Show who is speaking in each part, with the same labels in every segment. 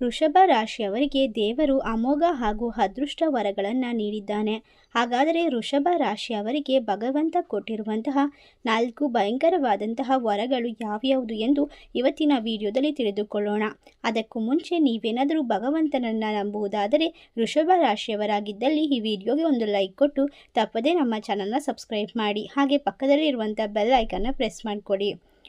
Speaker 1: ವೃಷಭ ರಾಶಿಯವರಿಗೆ ದೇವರು ಅಮೋಘ ಹಾಗೂ ಅದೃಷ್ಟ ವರಗಳನ್ನು ನೀಡಿದ್ದಾನೆ. ಹಾಗಾದರೆ ವೃಷಭ ರಾಶಿಯವರಿಗೆ ಭಗವಂತ ಕೊಟ್ಟಿರುವಂತಹ ನಾಲ್ಕು ಭಯಂಕರವಾದಂತಹ ವರಗಳು ಯಾವ್ಯಾವುದು ಎಂದು ಇವತ್ತಿನ ವಿಡಿಯೋದಲ್ಲಿ ತಿಳಿದುಕೊಳ್ಳೋಣ. ಅದಕ್ಕೂ ಮುಂಚೆ ನೀವೇನಾದರೂ ಭಗವಂತನನ್ನು ನಂಬುವುದಾದರೆ ವೃಷಭ ರಾಶಿಯವರಾಗಿದ್ದಲ್ಲಿ ಈ ವಿಡಿಯೋಗೆ ಒಂದು ಲೈಕ್ ಕೊಟ್ಟು ತಪ್ಪದೇ ನಮ್ಮ ಚಾನಲ್ನ ಸಬ್ಸ್ಕ್ರೈಬ್ ಮಾಡಿ. ಹಾಗೆ ಪಕ್ಕದಲ್ಲಿ ಇರುವಂಥ ಬೆಲ್ ಐಕನ್ನ ಪ್ರೆಸ್ ಮಾಡಿಕೊಡಿ.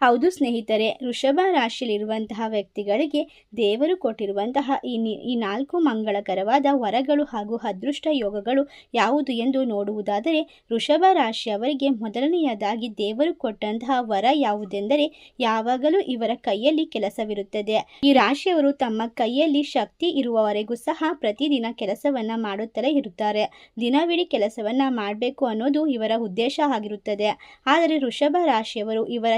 Speaker 1: ಹೌದು ಸ್ನೇಹಿತರೆ, ವೃಷಭ ರಾಶಿಯಲ್ಲಿರುವಂತಹ ವ್ಯಕ್ತಿಗಳಿಗೆ ದೇವರು ಕೊಟ್ಟಿರುವಂತಹ ಈ ಈ ನಾಲ್ಕು ಮಂಗಳಕರವಾದ ವರಗಳು ಹಾಗೂ ಅದೃಷ್ಟ ಯೋಗಗಳು ಯಾವುದು ಎಂದು ನೋಡುವುದಾದರೆ, ವೃಷಭ ರಾಶಿಯವರಿಗೆ ಮೊದಲನೆಯದಾಗಿ ದೇವರು ಕೊಟ್ಟಂತಹ ವರ ಯಾವುದೆಂದರೆ, ಯಾವಾಗಲೂ ಇವರ ಕೈಯಲ್ಲಿ ಕೆಲಸವಿರುತ್ತದೆ. ಈ ರಾಶಿಯವರು ತಮ್ಮ ಕೈಯಲ್ಲಿ ಶಕ್ತಿ ಇರುವವರೆಗೂ ಸಹ ಪ್ರತಿದಿನ ಕೆಲಸವನ್ನ ಮಾಡುತ್ತಲೇ ಇರುತ್ತಾರೆ. ದಿನವಿಡೀ ಕೆಲಸವನ್ನ ಮಾಡಬೇಕು ಅನ್ನೋದು ಇವರ ಉದ್ದೇಶ ಆಗಿರುತ್ತದೆ. ಆದರೆ ವೃಷಭ ರಾಶಿಯವರು ಇವರ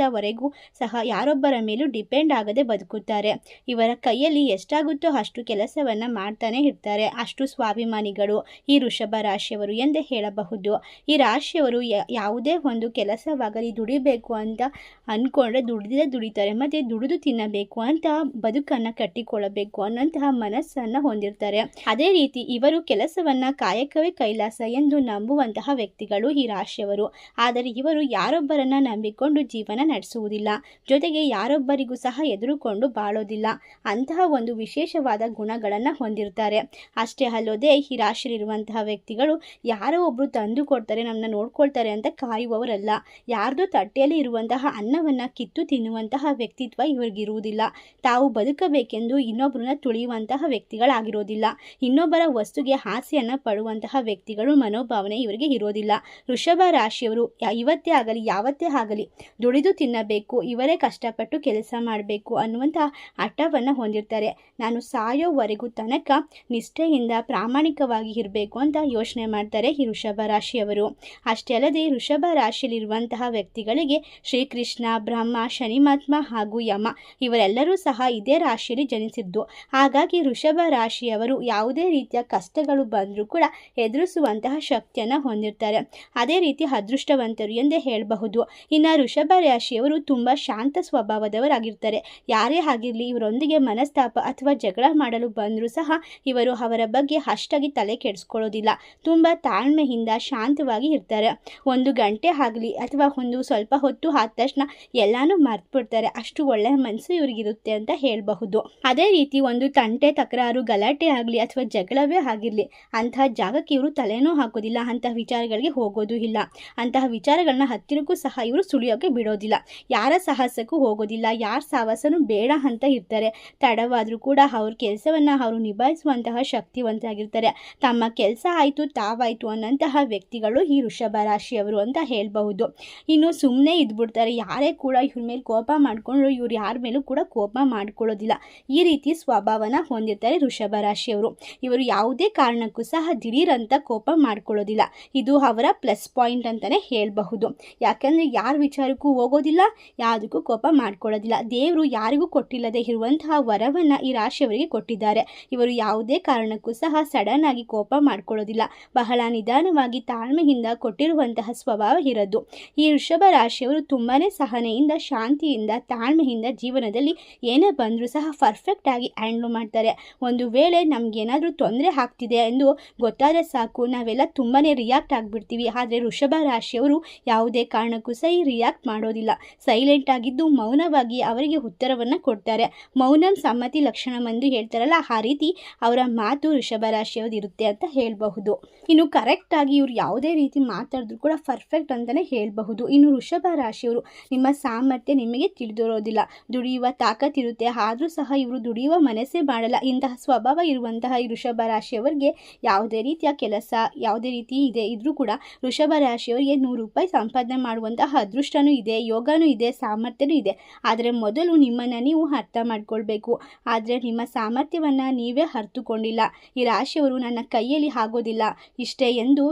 Speaker 1: ಜೀವನದವರೆಗೂ ಸಹ ಯಾರೊಬ್ಬರ ಮೇಲೂ ಡಿಪೆಂಡ್ ಆಗದೆ ಬದುಕುತ್ತಾರೆ. ಇವರ ಕೈಯಲ್ಲಿ ಎಷ್ಟಾಗುತ್ತೋ ಅಷ್ಟು ಕೆಲಸವನ್ನ ಮಾಡ್ತಾನೆ ಇರ್ತಾರೆ. ಅಷ್ಟು ಸ್ವಾಭಿಮಾನಿಗಳು ಈ ವೃಷಭ ರಾಶಿಯವರು ಎಂದೇ ಹೇಳಬಹುದು. ಈ ರಾಶಿಯವರು ಯಾವುದೇ ಒಂದು ಕೆಲಸವಾಗಲಿ ದುಡಿಬೇಕು ಅಂತ ಅಂದ್ಕೊಂಡ್ರೆ ದುಡಿದೇ ದುಡಿತಾರೆ, ಮತ್ತು ದುಡಿದು ತಿನ್ನಬೇಕು ಅಂತ ಬದುಕನ್ನು ಕಟ್ಟಿಕೊಳ್ಳಬೇಕು ಅನ್ನೋಂತಹ ಮನಸ್ಸನ್ನು ಹೊಂದಿರ್ತಾರೆ. ಅದೇ ರೀತಿ ಇವರು ಕೆಲಸವನ್ನ ಕಾಯಕವೇ ಕೈಲಾಸ ಎಂದು ನಂಬುವಂತಹ ವ್ಯಕ್ತಿಗಳು ಈ ರಾಶಿಯವರು. ಆದರೆ ಇವರು ಯಾರೊಬ್ಬರನ್ನ ನಂಬಿಕೊಂಡು ಜೀವನ ನಡೆಸುವುದಿಲ್ಲ. ಜೊತೆಗೆ ಯಾರೊಬ್ಬರಿಗೂ ಸಹ ಎದುರುಕೊಂಡು ಬಾಳೋದಿಲ್ಲ. ಅಂತಹ ಒಂದು ವಿಶೇಷವಾದ ಗುಣಗಳನ್ನು ಹೊಂದಿರ್ತಾರೆ. ಅಷ್ಟೇ ಅಲ್ಲದೆ ಈ ರಾಶಿಯಲ್ಲಿರುವಂತಹ ವ್ಯಕ್ತಿಗಳು ಯಾರೋ ಒಬ್ಬರು ತಂದು ಕೊಡ್ತಾರೆ ನಮ್ಮನ್ನ ನೋಡ್ಕೊಳ್ತಾರೆ ಅಂತ ಕಾಯುವವರಲ್ಲ. ಯಾರ್ದೋ ತಟ್ಟೆಯಲ್ಲಿ ಇರುವಂತಹ ಅನ್ನವನ್ನ ಕಿತ್ತು ತಿನ್ನುವಂತಹ ವ್ಯಕ್ತಿತ್ವ ಇವರಿಗಿರುವುದಿಲ್ಲ. ತಾವು ಬದುಕಬೇಕೆಂದು ಇನ್ನೊಬ್ಬರನ್ನ ತುಳಿಯುವಂತಹ ವ್ಯಕ್ತಿಗಳಾಗಿರೋದಿಲ್ಲ. ಇನ್ನೊಬ್ಬರ ವಸ್ತುಗೆ ಆಸೆಯನ್ನ ಪಡುವಂತಹ ವ್ಯಕ್ತಿಗಳು ಮನೋಭಾವನೆ ಇವರಿಗೆ ಇರೋದಿಲ್ಲ. ವೃಷಭ ರಾಶಿಯವರು ಇವತ್ತೇ ಆಗಲಿ, ಯಾವತ್ತೇ ಆಗಲಿ, ದುಡಿದು ತಿನ್ನಬೇಕು, ಇವರೇ ಕಷ್ಟಪಟ್ಟು ಕೆಲಸ ಮಾಡಬೇಕು ಅನ್ನುವಂಥ ಹಠವನ್ನು ಹೊಂದಿರ್ತಾರೆ. ನಾನು ಸಾಯೋವರೆಗೂ ತನಕ ನಿಷ್ಠೆಯಿಂದ ಪ್ರಾಮಾಣಿಕವಾಗಿ ಇರಬೇಕು ಅಂತ ಯೋಚನೆ ಮಾಡ್ತಾರೆ ಈ ವೃಷಭ ರಾಶಿಯವರು. ಅಷ್ಟೇ ಅಲ್ಲದೆ ವೃಷಭ ರಾಶಿಯಲ್ಲಿರುವಂತಹ ವ್ಯಕ್ತಿಗಳಿಗೆ ಶ್ರೀಕೃಷ್ಣ, ಬ್ರಹ್ಮ ಶನಿಮಾತ್ಮ ಹಾಗೂ ಯಮ ಇವರೆಲ್ಲರೂ ಸಹ ಇದೇ ರಾಶಿಯಲ್ಲಿ ಜನಿಸಿದ್ದು. ಹಾಗಾಗಿ ವೃಷಭ ರಾಶಿಯವರು ಯಾವುದೇ ರೀತಿಯ ಕಷ್ಟಗಳು ಬಂದರೂ ಕೂಡ ಎದುರಿಸುವಂತಹ ಶಕ್ತಿಯನ್ನು ಹೊಂದಿರ್ತಾರೆ. ಅದೇ ರೀತಿ ಅದೃಷ್ಟವಂತರು ಎಂದೇ ಹೇಳಬಹುದು. ಇನ್ನು ವೃಷಭ ರಾಶಿಯವರು ತುಂಬ ಶಾಂತ ಸ್ವಭಾವದವರಾಗಿರ್ತಾರೆ. ಯಾರೇ ಆಗಿರಲಿ ಇವರೊಂದಿಗೆ ಮನಸ್ತಾಪ ಅಥವಾ ಜಗಳ ಮಾಡಲು ಬಂದರೂ ಸಹ ಇವರು ಅವರ ಬಗ್ಗೆ ಅಷ್ಟಾಗಿ ತಲೆ ಕೆಡಿಸ್ಕೊಳ್ಳೋದಿಲ್ಲ. ತುಂಬ ತಾಳ್ಮೆಯಿಂದ ಶಾಂತವಾಗಿ ಇರ್ತಾರೆ. ಒಂದು ಗಂಟೆ ಆಗಲಿ ಅಥವಾ ಒಂದು ಸ್ವಲ್ಪ ಹೊತ್ತು ಆದ ತಕ್ಷಣ ಎಲ್ಲಾನು ಮರ್ತ್ಬಿಡ್ತಾರೆ. ಅಷ್ಟು ಒಳ್ಳೆಯ ಮನಸ್ಸು ಇವರಿಗಿರುತ್ತೆ ಅಂತ ಹೇಳಬಹುದು. ಅದೇ ರೀತಿ ಒಂದು ತಂಟೆ, ತಕರಾರು, ಗಲಾಟೆ ಆಗಲಿ ಅಥವಾ ಜಗಳವೇ ಆಗಿರಲಿ ಅಂತಹ ಜಾಗಕ್ಕೆ ಇವರು ತಲೆನೂ ಹಾಕೋದಿಲ್ಲ. ಅಂತಹ ವಿಚಾರಗಳಿಗೆ ಹೋಗೋದು ಇಲ್ಲ. ಅಂತಹ ವಿಚಾರಗಳನ್ನ ಹತ್ತಿರಕ್ಕೂ ಸಹ ಇವರು ಸುಳಿಯೋಕೆ ಬಿಡೋದಿಲ್ಲ. ಯಾರ ಸಾಹಸಕ್ಕೂ ಹೋಗೋದಿಲ್ಲ. ಯಾರ ಸಾಹಸನೂ ಬೇಡ ಅಂತ ಇರ್ತಾರೆ. ತಡವಾದರೂ ಕೂಡ ಅವ್ರ ಕೆಲಸವನ್ನು ಅವರು ನಿಭಾಯಿಸುವಂತಹ ಶಕ್ತಿವಂತರಾಗಿರ್ತಾರೆ. ತಮ್ಮ ಕೆಲಸ ಆಯಿತು, ತಾವಾಯಿತು ಅನ್ನೋಂತಹ ವ್ಯಕ್ತಿಗಳು ಈ ವೃಷಭ ರಾಶಿಯವರು ಅಂತ ಹೇಳಬಹುದು. ಇನ್ನು ಸುಮ್ಮನೆ ಇದ್ಬಿಡ್ತಾರೆ. ಯಾರೇ ಕೂಡ ಇವ್ರ ಮೇಲೆ ಕೋಪ ಮಾಡಿಕೊಂಡ್ರು ಇವ್ರು ಯಾರ ಮೇಲೂ ಕೂಡ ಕೋಪ ಮಾಡ್ಕೊಳ್ಳೋದಿಲ್ಲ. ಈ ರೀತಿ ಸ್ವಭಾವನ ಹೊಂದಿರ್ತಾರೆ ವೃಷಭ ರಾಶಿಯವರು. ಇವರು ಯಾವುದೇ ಕಾರಣಕ್ಕೂ ಸಹ ದಿಢೀರಂತ ಕೋಪ ಮಾಡ್ಕೊಳ್ಳೋದಿಲ್ಲ. ಇದು ಅವರ ಪ್ಲಸ್ ಪಾಯಿಂಟ್ ಅಂತಲೇ ಹೇಳಬಹುದು. ಯಾಕಂದರೆ ಯಾರ ವಿಚಾರಕ್ಕೂ ಹೋಗೋದಿಲ್ಲ ಯಾವುದಕ್ಕೂ ಕೋಪ ಮಾಡ್ಕೊಳ್ಳೋದಿಲ್ಲ. ದೇವರು ಯಾರಿಗೂ ಕೊಟ್ಟಿಲ್ಲದೆ ಇರುವಂತಹ ವರವನ್ನು ಈ ರಾಶಿಯವರಿಗೆ ಕೊಟ್ಟಿದ್ದಾರೆ. ಇವರು ಯಾವುದೇ ಕಾರಣಕ್ಕೂ ಸಹ ಸಡನ್ ಆಗಿ ಕೋಪ ಮಾಡ್ಕೊಳ್ಳೋದಿಲ್ಲ. ಬಹಳ ನಿಧಾನವಾಗಿ ತಾಳ್ಮೆಯಿಂದ ಕೊಟ್ಟಿರುವಂತಹ ಸ್ವಭಾವ ಇರೋದು ಈ ವೃಷಭ ರಾಶಿಯವರು ತುಂಬಾ ಸಹನೆಯಿಂದ, ಶಾಂತಿಯಿಂದ, ತಾಳ್ಮೆಯಿಂದ ಜೀವನದಲ್ಲಿ ಏನೇ ಬಂದರೂ ಸಹ ಪರ್ಫೆಕ್ಟ್ ಆಗಿ ಹ್ಯಾಂಡ್ಲ್ ಮಾಡ್ತಾರೆ. ಒಂದು ವೇಳೆ ನಮಗೇನಾದರೂ ತೊಂದರೆ ಆಗ್ತಿದೆ ಎಂದು ಗೊತ್ತಾದರೆ ಸಾಕು. ನಾವೆಲ್ಲ ತುಂಬಾ ರಿಯಾಕ್ಟ್ ಆಗಿಬಿಡ್ತೀವಿ. ಆದರೆ ವೃಷಭ ರಾಶಿಯವರು ಯಾವುದೇ ಕಾರಣಕ್ಕೂ ಸಹ ರಿಯಾಕ್ಟ್ ಮಾಡೋದಿಲ್ಲ. ಸೈಲೆಂಟ್ ಆಗಿದ್ದು ಮೌನವಾಗಿ ಅವರಿಗೆ ಉತ್ತರವನ್ನು ಕೊಡ್ತಾರೆ. ಮೌನಂ ಸಮ್ಮತಿ ಲಕ್ಷಣ ಎಂದು ಹೇಳ್ತಾರಲ್ಲ, ಆ ರೀತಿ ಅವರ ಮಾತು ಋಷಭ ರಾಶಿಯವ್ರು ಇರುತ್ತೆ ಅಂತ ಹೇಳಬಹುದು. ಇನ್ನು ಕರೆಕ್ಟಾಗಿ ಇವರು ಯಾವುದೇ ರೀತಿ ಮಾತಾಡಿದ್ರು ಕೂಡ ಪರ್ಫೆಕ್ಟ್ ಅಂತಲೇ ಹೇಳಬಹುದು. ಇನ್ನು ವೃಷಭ ರಾಶಿಯವರು ನಿಮ್ಮ ಸಾಮರ್ಥ್ಯ ನಿಮಗೆ ತಿಳಿದಿರೋದಿಲ್ಲ. ದುಡಿಯುವ ತಾಕತ್ತಿರುತ್ತೆ ಆದರೂ ಸಹ ಇವರು ದುಡಿಯುವ ಮನಸ್ಸೇ ಮಾಡಲ್ಲ. ಇಂತಹ ಸ್ವಭಾವ ಇರುವಂತಹ ಈ ವೃಷಭ ರಾಶಿಯವರಿಗೆ ಯಾವುದೇ ರೀತಿಯ ಕೆಲಸ, ಯಾವುದೇ ರೀತಿ ಇದೆ ಇದ್ರೂ ಕೂಡ ವೃಷಭ ರಾಶಿಯವರಿಗೆ ನೂರು ರೂಪಾಯಿ ಸಂಪಾದನೆ ಮಾಡುವಂತಹ ಅದೃಷ್ಟನೂ ಇದೆ. ಯೋಗನೂ ಇದೆ, ಸಾಮರ್ಥ್ಯನೂ ಇದೆ. ಆದರೆ ಮೊದಲು ನಿಮ್ಮನ್ನು ನೀವು ಅರ್ಥ ಮಾಡ್ಕೊಳ್ಬೇಕು. ಆದರೆ ನಿಮ್ಮ ಸಾಮರ್ಥ್ಯವನ್ನು ನೀವೇ ಅರ್ಥಕೊಂಡಿಲ್ಲ ಈ ರಾಶಿಯವರು ನನ್ನ ಕೈಯಲ್ಲಿ ಆಗೋದಿಲ್ಲ. ಇಷ್ಟೇ ಎಂದು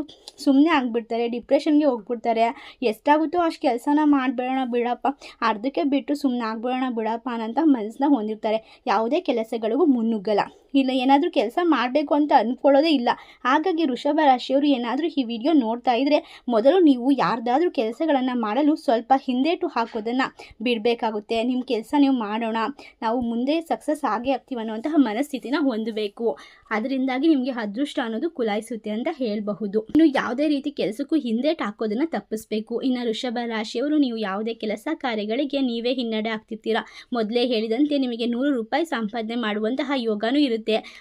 Speaker 1: ಸುಮ್ಮನೆ ಆಗಿಬಿಡ್ತಾರೆ, ಡಿಪ್ರೆಷನ್ಗೆ ಹೋಗ್ಬಿಡ್ತಾರೆ. ಎಷ್ಟಾಗುತ್ತೋ ಅಷ್ಟು ಕೆಲಸನ ಮಾಡಿಬಿಡೋಣ ಬಿಡಪ್ಪ. ಅರ್ಧಕ್ಕೆ ಬಿಟ್ಟು ಸುಮ್ಮನೆ ಆಗ್ಬಿಡೋಣ ಬಿಡಪ್ಪ ಅನ್ನೋಂಥ ಮನಸ್ಸನ್ನ ಹೊಂದಿರ್ತಾರೆ. ಯಾವುದೇ ಕೆಲಸಗಳಿಗೂ ಮುನ್ನುಗ್ಗಲ್ಲ. ಇಲ್ಲ, ಏನಾದರೂ ಕೆಲಸ ಮಾಡಬೇಕು ಅಂತ ಅಂದ್ಕೊಳ್ಳೋದೇ ಇಲ್ಲ. ಹಾಗಾಗಿ ವೃಷಭ ರಾಶಿಯವರು ಏನಾದರೂ ಈ ವಿಡಿಯೋ ನೋಡ್ತಾ ಇದ್ದರೆ ಮೊದಲು ನೀವು ಯಾರ್ದಾದ್ರೂ ಕೆಲಸಗಳನ್ನು ಮಾಡಲು ಸ್ವಲ್ಪ ಹಿಂದೇಟು ಹಾಕೋದನ್ನು ಬಿಡಬೇಕಾಗುತ್ತೆ. ನಿಮ್ಮ ಕೆಲಸ ನೀವು ಮಾಡೋಣ. ನಾವು ಮುಂದೆ ಸಕ್ಸಸ್ ಆಗೇ ಆಗ್ತೀವಿ ಅನ್ನುವಂತಹ ಮನಸ್ಥಿತಿನ ಹೊಂದಬೇಕು. ಅದರಿಂದಾಗಿ ನಿಮಗೆ ಅದೃಷ್ಟ ಅನ್ನೋದು ಕುಲಾಯಿಸುತ್ತೆ ಅಂತ ಹೇಳಬಹುದು. ಇನ್ನು ಯಾವುದೇ ರೀತಿ ಕೆಲಸಕ್ಕೂ ಹಿಂದೇಟು ಹಾಕೋದನ್ನು ತಪ್ಪಿಸ್ಬೇಕು. ಇನ್ನು ವೃಷಭ ರಾಶಿಯವರು ನೀವು ಯಾವುದೇ ಕೆಲಸ ಕಾರ್ಯಗಳಿಗೆ ನೀವೇ ಹಿನ್ನಡೆ ಆಗ್ತಿರ್ತೀರಾ? ಮೊದಲೇ ಹೇಳಿದಂತೆ ನಿಮಗೆ ನೂರು ರೂಪಾಯಿ ಸಂಪಾದನೆ ಮಾಡುವಂತಹ ಯೋಗನೂ ಇರುತ್ತೆ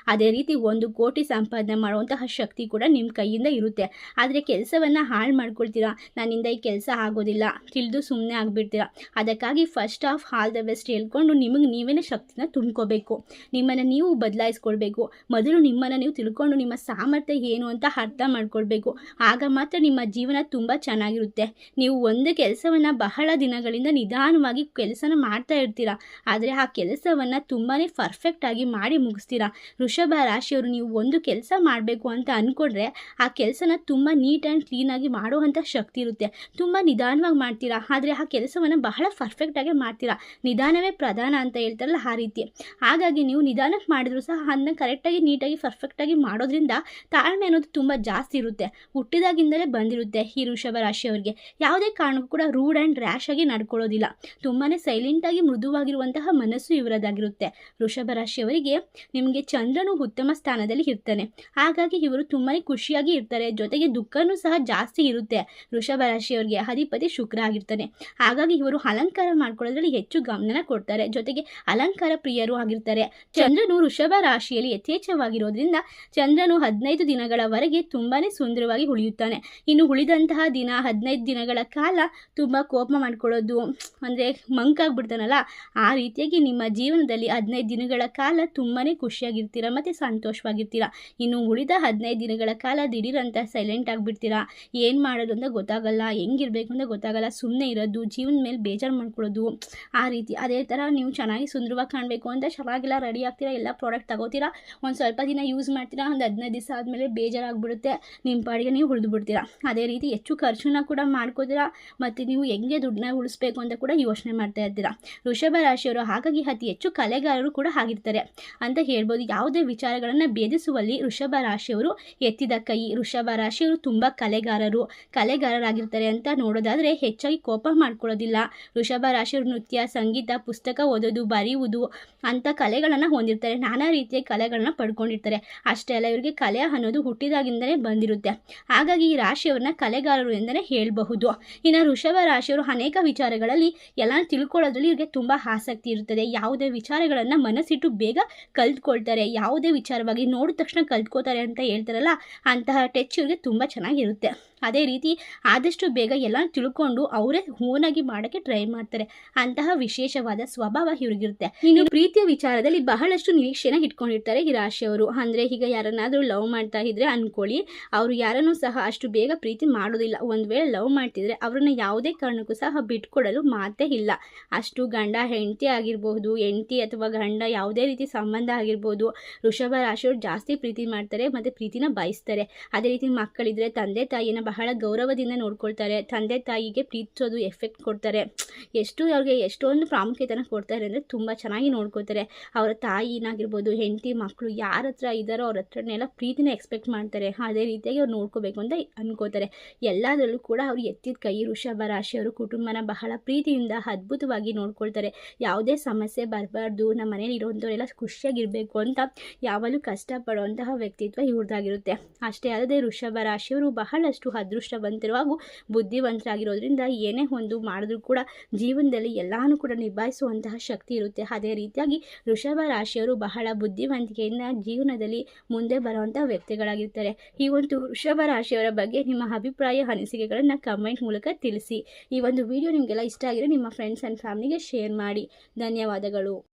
Speaker 1: ಅದೇ ರೀತಿ ಒಂದು ಕೋಟಿ ಸಂಪಾದನೆ ಮಾಡುವಂತಹ ಶಕ್ತಿ ಕೂಡ ನಿಮ್ಮ ಕೈಯಿಂದ ಇರುತ್ತೆ. ಆದರೆ ಕೆಲಸವನ್ನು ಹಾಳು ಮಾಡ್ಕೊಳ್ತೀರಾ? ನನ್ನಿಂದ ಈ ಕೆಲಸ ಆಗೋದಿಲ್ಲ. ತಿಳಿದು ಸುಮ್ಮನೆ ಆಗಿಬಿಡ್ತೀರಾ? ಅದಕ್ಕಾಗಿ first of all the best ಹೇಳ್ಕೊಂಡು ನಿಮಗೆ ನೀವೇ ಶಕ್ತಿನ ತುಂಬ್ಕೋಬೇಕು. ನಿಮ್ಮನ್ನು ನೀವು ಬದಲಾಯಿಸ್ಕೊಳ್ಬೇಕು. ಮೊದಲು ನಿಮ್ಮನ್ನು ನೀವು ತಿಳ್ಕೊಂಡು ನಿಮ್ಮ ಸಾಮರ್ಥ್ಯ ಏನು ಅಂತ ಅರ್ಥ ಮಾಡ್ಕೊಳ್ಬೇಕು. ಆಗ ಮಾತ್ರ ನಿಮ್ಮ ಜೀವನ ತುಂಬ ಚೆನ್ನಾಗಿರುತ್ತೆ. ನೀವು ಒಂದು ಕೆಲಸವನ್ನು ಬಹಳ ದಿನಗಳಿಂದ ನಿಧಾನವಾಗಿ ಕೆಲಸನ ಮಾಡ್ತಾ ಇರ್ತೀರಾ? ಆದರೆ ಆ ಕೆಲಸವನ್ನು ತುಂಬಾ ಪರ್ಫೆಕ್ಟಾಗಿ ಮಾಡಿ ಮುಗಿಸ್ತೀರಾ? ವೃಷಭ ರಾಶಿಯವರು ನೀವು ಒಂದು ಕೆಲಸ ಮಾಡಬೇಕು ಅಂತ ಅಂದ್ಕೊಂಡ್ರೆ ಆ ಕೆಲಸನ ತುಂಬ ನೀಟ್ ಆ್ಯಂಡ್ ಕ್ಲೀನಾಗಿ ಮಾಡುವಂಥ ಶಕ್ತಿ ಇರುತ್ತೆ. ತುಂಬ ನಿಧಾನವಾಗಿ ಮಾಡ್ತೀರಾ? ಆದರೆ ಆ ಕೆಲಸವನ್ನು ಬಹಳ ಪರ್ಫೆಕ್ಟಾಗಿ ಮಾಡ್ತೀರಾ? ನಿಧಾನವೇ ಪ್ರಧಾನ ಅಂತ ಹೇಳ್ತಾರಲ್ಲ ಆ ರೀತಿ. ಹಾಗಾಗಿ ನೀವು ನಿಧಾನಕ್ಕೆ ಮಾಡಿದ್ರು ಸಹ ಅದನ್ನ ಕರೆಕ್ಟಾಗಿ ನೀಟಾಗಿ ಪರ್ಫೆಕ್ಟಾಗಿ ಮಾಡೋದ್ರಿಂದ ತಾಳ್ಮೆ ಅನ್ನೋದು ತುಂಬ ಜಾಸ್ತಿ ಇರುತ್ತೆ. ಹುಟ್ಟಿದಾಗಿಂದಲೇ ಬಂದಿರುತ್ತೆ ಈ ವೃಷಭ ರಾಶಿಯವರಿಗೆ. ಯಾವುದೇ ಕಾರಣಕ್ಕೂ ಕೂಡ ರೂಡ್ ಆ್ಯಂಡ್ ರ್ಯಾಶ್ ಆಗಿ ನಡ್ಕೊಳ್ಳೋದಿಲ್ಲ. ತುಂಬಾ ಸೈಲೆಂಟಾಗಿ ಮೃದುವಾಗಿರುವಂತಹ ಮನಸ್ಸು ಇವರದಾಗಿರುತ್ತೆ. ವೃಷಭ ರಾಶಿಯವರಿಗೆ ನಿಮಗೆ ಚಂದ್ರನು ಉತ್ತಮ ಸ್ಥಾನದಲ್ಲಿ ಇರ್ತಾನೆ. ಹಾಗಾಗಿ ಇವರು ತುಂಬಾ ಖುಷಿಯಾಗಿ ಇರ್ತಾರೆ. ಜೊತೆಗೆ ದುಃಖನೂ ಸಹ ಜಾಸ್ತಿ ಇರುತ್ತೆ. ವೃಷಭ ರಾಶಿಯವರಿಗೆ ಅಧಿಪತಿ ಶುಕ್ರ ಆಗಿರ್ತಾನೆ. ಹಾಗಾಗಿ ಇವರು ಅಲಂಕಾರ ಮಾಡ್ಕೊಳ್ಳೋದ್ರಲ್ಲಿ ಹೆಚ್ಚು ಗಮನ ಕೊಡ್ತಾರೆ. ಜೊತೆಗೆ ಅಲಂಕಾರ ಪ್ರಿಯರು ಆಗಿರ್ತಾರೆ. ಚಂದ್ರನು ವೃಷಭ ರಾಶಿಯಲ್ಲಿ ಯಥೇಚ್ಛವಾಗಿರೋದ್ರಿಂದ ಚಂದ್ರನು ಹದಿನೈದು ದಿನಗಳವರೆಗೆ ತುಂಬಾ ಸುಂದರವಾಗಿ ಉಳಿಯುತ್ತಾನೆ. ಇನ್ನು ಉಳಿದಂತಹ ದಿನ, ಹದಿನೈದು ದಿನಗಳ ಕಾಲ ತುಂಬ ಕೋಪ ಮಾಡ್ಕೊಳ್ಳೋದು, ಅಂದರೆ ಮಂಕಾಗ್ಬಿಡ್ತಾನಲ್ಲ, ಆ ರೀತಿಯಾಗಿ ನಿಮ್ಮ ಜೀವನದಲ್ಲಿ ಹದಿನೈದು ದಿನಗಳ ಕಾಲ ತುಂಬಾ ಖುಷಿಯಾಗಿರ್ತೀರ ಮತ್ತು ಸಂತೋಷವಾಗಿರ್ತೀರ? ಇನ್ನು ಉಳಿದ ಹದಿನೈದು ದಿನಗಳ ಕಾಲ ದಿಢೀರಂತ ಸೈಲೆಂಟ್ ಆಗಿಬಿಡ್ತೀರಾ? ಏನು ಮಾಡೋದು ಅಂತ ಗೊತ್ತಾಗಲ್ಲ, ಹೆಂಗಿರಬೇಕು ಅಂತ ಗೊತ್ತಾಗಲ್ಲ ಸುಮ್ಮನೆ ಇರೋದು, ಜೀವನ ಮೇಲೆ ಬೇಜಾರು ಮಾಡ್ಕೊಳ್ಳೋದು. ಆ ರೀತಿ ಅದೇ ಥರ ನೀವು ಚೆನ್ನಾಗಿ ಸುಂದರವಾಗಿ ಕಾಣಬೇಕು ಅಂತ ಚೆನ್ನಾಗೆಲ್ಲ ರೆಡಿ ಆಗ್ತೀರಾ? ಎಲ್ಲ ಪ್ರಾಡಕ್ಟ್ ತಗೋತೀರಾ? ಒಂದು ಸ್ವಲ್ಪ ದಿನ ಯೂಸ್ ಮಾಡ್ತೀರಾ? ಒಂದು ಹದಿನೈದು ದಿವಸ ಆದಮೇಲೆ ಬೇಜಾರಾಗ್ಬಿಡುತ್ತೆ. ನಿಮ್ಮ ಪಾಡಿಗೆ ನೀವು ಬಿಡ್ತೀರಾ? ಅದೇ ರೀತಿ ಹೆಚ್ಚು ಖರ್ಚನ್ನ ಕೂಡ ಮಾಡ್ಕೋತೀರಾ? ಮತ್ತು ನೀವು ಹೆಂಗೆ ದುಡ್ಡನ್ನ ಉಳಿಸ್ಬೇಕು ಅಂತ ಕೂಡ ಯೋಚನೆ ಮಾಡ್ತಾ ಇರ್ತೀರಾ? ವೃಷಭ ರಾಶಿಯವರು ಹಾಗಾಗಿ ಅತಿ ಹೆಚ್ಚು ಕಲೆಗಾರರು ಕೂಡ ಆಗಿರ್ತಾರೆ ಅಂತ ಹೇಳ್ಬೋದು. ಯಾವುದೇ ವಿಚಾರಗಳನ್ನು ಭೇದಿಸುವಲ್ಲಿ ವೃಷಭ ರಾಶಿಯವರು ಎತ್ತಿದ ಕೈ. ವೃಷಭ ರಾಶಿಯವರು ತುಂಬ ಕಲೆಗಾರರು. ಕಲೆಗಾರರಾಗಿರ್ತಾರೆ ಅಂತ ನೋಡೋದಾದರೆ ಹೆಚ್ಚಾಗಿ ಕೋಪ ಮಾಡ್ಕೊಳ್ಳೋದಿಲ್ಲ. ವೃಷಭ ರಾಶಿಯವರು ನೃತ್ಯ, ಸಂಗೀತ, ಪುಸ್ತಕ ಓದೋದು, ಬರೆಯುವುದು ಅಂತ ಕಲೆಗಳನ್ನು ಹೊಂದಿರ್ತಾರೆ. ನಾನಾ ರೀತಿಯ ಕಲೆಗಳನ್ನ ಪಡ್ಕೊಂಡಿರ್ತಾರೆ. ಅಷ್ಟೇ ಅಲ್ಲ, ಇವರಿಗೆ ಕಲೆ ಅನ್ನೋದು ಹುಟ್ಟಿದಾಗಿಂದಲೇ ಬಂದಿರುತ್ತೆ. ಹಾಗಾಗಿ ಈ ರಾಶಿಯವರನ್ನ ಕಲೆಗಾರರು ಎಂದರೆ ಹೇಳಬಹುದು. ಇನ್ನು ವೃಷಭ ರಾಶಿಯವರು ಅನೇಕ ವಿಚಾರಗಳಲ್ಲಿ ಎಲ್ಲ ತಿಳ್ಕೊಳ್ಳೋದ್ರಲ್ಲಿ ಇವರಿಗೆ ತುಂಬ ಆಸಕ್ತಿ ಇರುತ್ತದೆ. ಯಾವುದೇ ವಿಚಾರಗಳನ್ನು ಮನಸ್ಸಿಟ್ಟು ಬೇಗ ಕಲ್ತ್ಕೊಳ್ತಾರೆ. ಯಾವುದೇ ವಿಚಾರವಾಗಿ ನೋಡಿದ ತಕ್ಷಣ ಕಲ್ತ್ಕೋತಾರೆ ಅಂತ ಹೇಳ್ತಾರಲ್ಲ ಅಂತಹ ಟಚ್ ಇವ್ರಿಗೆ ತುಂಬ ಚೆನ್ನಾಗಿರುತ್ತೆ. ಅದೇ ರೀತಿ ಆದಷ್ಟು ಬೇಗ ಎಲ್ಲ ತಿಳ್ಕೊಂಡು ಅವರೇ ಓನಾಗಿ ಮಾಡೋಕ್ಕೆ ಟ್ರೈ ಮಾಡ್ತಾರೆ. ಅಂತಹ ವಿಶೇಷವಾದ ಸ್ವಭಾವ ಇವ್ರಿಗಿರುತ್ತೆ. ಇನ್ನು ಪ್ರೀತಿಯ ವಿಚಾರದಲ್ಲಿ ಬಹಳಷ್ಟು ನಿರೀಕ್ಷೆನ ಇಟ್ಕೊಂಡಿರ್ತಾರೆ ಈ ರಾಶಿಯವರು ಅಂದರೆ ಈಗ ಯಾರನ್ನಾದರೂ ಲವ್ ಮಾಡ್ತಾ ಇದ್ರೆ ಅಂದ್ಕೊಳ್ಳಿ ಅವರು ಯಾರನ್ನೂ ಸಹ ಅಷ್ಟು ಬೇಗ ಪ್ರೀತಿ ಮಾಡೋದಿಲ್ಲ. ಒಂದು ವೇಳೆ ಲವ್ ಮಾಡ್ತಿದ್ರೆ ಅವ್ರನ್ನ ಯಾವುದೇ ಕಾರಣಕ್ಕೂ ಸಹ ಬಿಟ್ಕೊಡಲು ಮಾತೇ ಇಲ್ಲ. ಅಷ್ಟು ಗಂಡ, ಹೆಂಡತಿ ಆಗಿರಬಹುದು, ಹೆಂಡತಿ ಅಥವಾ ಗಂಡ ಯಾವುದೇ ರೀತಿ ಸಂಬಂಧ ಆಗಿರ್ಬೋದು ಋಷಭ ರಾಶಿಯವರು ಜಾಸ್ತಿ ಪ್ರೀತಿ ಮಾಡ್ತಾರೆ, ಮತ್ತು ಪ್ರೀತಿನ ಬಯಸ್ತಾರೆ. ಅದೇ ರೀತಿ ಮಕ್ಕಳಿದ್ರೆ ತಂದೆ ತಾಯಿನ ಬಹಳ ಗೌರವದಿಂದ ನೋಡ್ಕೊಳ್ತಾರೆ. ತಂದೆ ತಾಯಿಗೆ ಪ್ರೀತಿಸೋದು ಎಫೆಕ್ಟ್ ಕೊಡ್ತಾರೆ. ಎಷ್ಟು ಅವ್ರಿಗೆ ಎಷ್ಟೊಂದು ಪ್ರಾಮುಖ್ಯತೆನ ಕೊಡ್ತಾರೆ ಅಂದರೆ ತುಂಬ ಚೆನ್ನಾಗಿ ನೋಡ್ಕೊಳ್ತಾರೆ. ಅವರ ತಾಯಿನಾಗಿರ್ಬೋದು ಹೆಂಡತಿ ಮಕ್ಕಳು ಯಾರ ಹತ್ರ ಇದ್ದಾರೋ ಅವ್ರ ಹತ್ರನೆಲ್ಲ ಪ್ರೀತಿನ ಎಕ್ಸ್ಪೆಕ್ಟ್ ಮಾಡ್ತಾರೆ. ಅದೇ ರೀತಿಯಾಗಿ ಅವ್ರು ನೋಡ್ಕೋಬೇಕು ಅಂತ ಅನ್ಕೋತಾರೆ ಎಲ್ಲದರಲ್ಲೂ ಕೂಡ ಅವ್ರು ಎತ್ತಿದ ಕೈ, ವೃಷಭ ರಾಶಿಯವರು ಕುಟುಂಬನ ಬಹಳ ಪ್ರೀತಿಯಿಂದ ಅದ್ಭುತವಾಗಿ ನೋಡ್ಕೊಳ್ತಾರೆ. ಯಾವುದೇ ಸಮಸ್ಯೆ ಬರಬಾರ್ದು ನಮ್ಮ ಮನೇಲಿ ಇರೋವಂಥವರೆಲ್ಲ ಖುಷಿಯಾಗಿರಬೇಕು ಅಂತ ಯಾವಾಗಲೂ ಕಷ್ಟಪಡುವಂತಹ ವ್ಯಕ್ತಿತ್ವ ಇವ್ರದ್ದಾಗಿರುತ್ತೆ ಅಷ್ಟೇ ಅಲ್ಲದೆ ಋಷಭ ರಾಶಿಯವರು ಬಹಳಷ್ಟು ಅದೃಷ್ಟವಂತರು ಹಾಗೂ ಬುದ್ಧಿವಂತರಾಗಿರೋದ್ರಿಂದ ಏನೇ ಒಂದು ಮಾಡಿದ್ರೂ ಕೂಡ ಜೀವನದಲ್ಲಿ ಎಲ್ಲಾನು ಕೂಡ ನಿಭಾಯಿಸುವಂತಹ ಶಕ್ತಿ ಇರುತ್ತೆ. ಅದೇ ರೀತಿಯಾಗಿ ವೃಷಭ ರಾಶಿಯವರು ಬಹಳ ಬುದ್ಧಿವಂತಿಕೆಯಿಂದ ಜೀವನದಲ್ಲಿ ಮುಂದೆ ಬರುವಂಥ ವ್ಯಕ್ತಿಗಳಾಗಿರ್ತಾರೆ. ಈ ಒಂದು ವೃಷಭ ರಾಶಿಯವರ ಬಗ್ಗೆ ನಿಮ್ಮ ಅಭಿಪ್ರಾಯ, ಅನಿಸಿಕೆಗಳನ್ನು ಕಮೆಂಟ್ ಮೂಲಕ ತಿಳಿಸಿ. ಈ ಒಂದು ವಿಡಿಯೋ ನಿಮಗೆಲ್ಲ ಇಷ್ಟ ಆಗಿರೋ ನಿಮ್ಮ ಫ್ರೆಂಡ್ಸ್ ಆ್ಯಂಡ್ ಫ್ಯಾಮಿಲಿಗೆ ಶೇರ್ ಮಾಡಿ. ಧನ್ಯವಾದಗಳು.